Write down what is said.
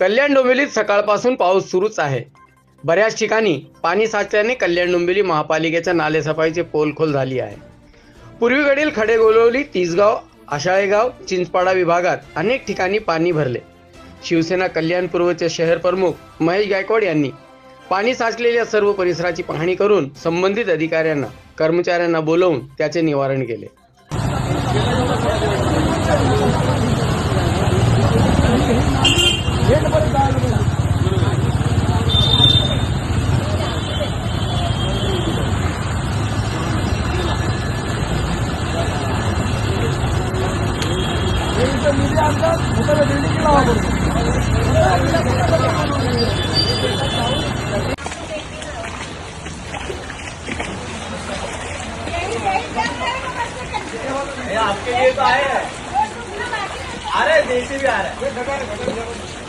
कल्याण डोंबिवलीत सकाळपासून पाऊस सुरूच आहे. बऱ्याच ठिकाणी पाणी साचल्याने कल्याण डोंबिवली महापालिकेच्या नालेसफाईची पोलखोल झाली आहे. पूर्वीकडील खडेगोलवली तिसगाव आशाळेगाव चिंचपाडा विभागात अनेक ठिकाणी पाणी भरले. शिवसेना कल्याण पूर्वचे शहर प्रमुख महेश गायकवाड यांनी पाणी साचलेल्या सर्व परिसराची पाहणी करून संबंधित अधिकाऱ्यांना कर्मचाऱ्यांना बोलवून त्याचे निवारण केले. ये आपके लिए तो आए हैं आ रहे देसी भी आ रहे हैं.